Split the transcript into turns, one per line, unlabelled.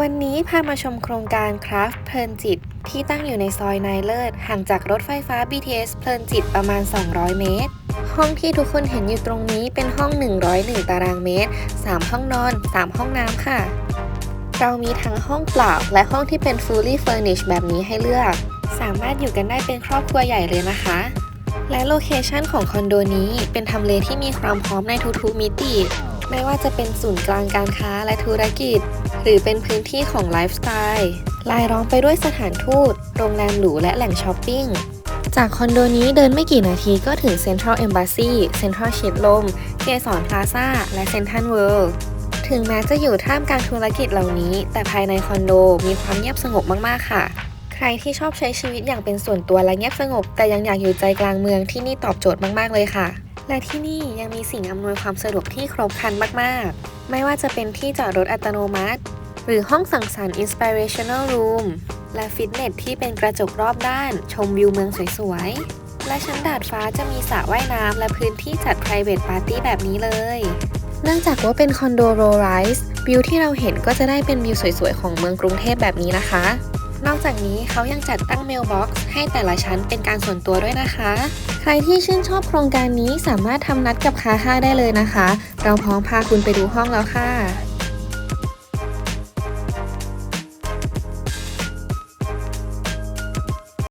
วันนี้พามาชมโครงการคราฟเพลินจิต ที่ตั้งอยู่ในซอยนายเลิศ ห่างจากรถไฟฟ้า BTS เพลินจิตประมาณ 200 เมตร ห้องที่ทุกคนเห็นอยู่ตรงนี้เป็นห้อง 101 ตารางเมตร 3 ห้องนอน 3 ห้องน้ำค่ะ เรามีทั้งห้องเปล่า และห้องที่เป็น fully furnished แบบนี้ให้เลือก สามารถอยู่กันได้เป็นครอบครัวใหญ่เลยนะคะ และโลเคชันของคอนโดนี้เป็นทำเลที่มีความพร้อมในทุกๆมิติ ไม่ว่าจะเป็นศูนย์กลางการค้าและธุรกิจ หรือเป็นพื้นที่ของไลฟ์สไตล์ลายล้อมไปด้วยสถานทูต โรงแรมหรูและแหล่งช้อปปิ้ง จากคอนโดนี้เดินไม่กี่นาทีก็ถึง Central Embassy Central ชิดลม เกสรพลาซ่า และเซ็นทันเวิลด์ถึงแม้จะอยู่ท่ามกลางธุรกิจเหล่านี้ แต่ภายในคอนโดมีความเงียบสงบมาก ๆ ค่ะ รที่ชอบใช้ชีวิตอย่างเป็นส่วนตัวและเงียบสงบ แต่ยังอยากอยู่ใจกลางเมืองที่นี่ตอบโจทย์มาก ๆ เลยค่ะ และที่นี่ยังมีสิ่งอำนวยความสะดวกที่ครบครันมาก ๆ ไม่ว่าจะเป็นที่จอดรถอัตโนมัติ หรือห้องสังสรรค์ Inspirational Room และฟิตเนสที่เป็นกระจกรอบด้าน ชมวิวเมืองสวย ๆ และชั้นดาดฟ้าจะมีสระว่ายน้ำและพื้นที่จัด private party แบบนี้เลย เนื่องจากว่าเป็นคอนโดโรไรส์วิวที่เราเห็นก็จะได้เป็นวิวสวย ๆ ของเมืองกรุงเทพแบบนี้นะคะ นอกจากนี้เขายังจัดตั้งเมลบ็อกซ์ให้แต่ละชั้นเป็นการส่วนตัวด้วยนะคะ ใครที่ชื่นชอบโครงการนี้สามารถทำนัดกับคาค่าได้เลยนะคะ เราพร้อมพาคุณไปดูห้องแล้วค่ะ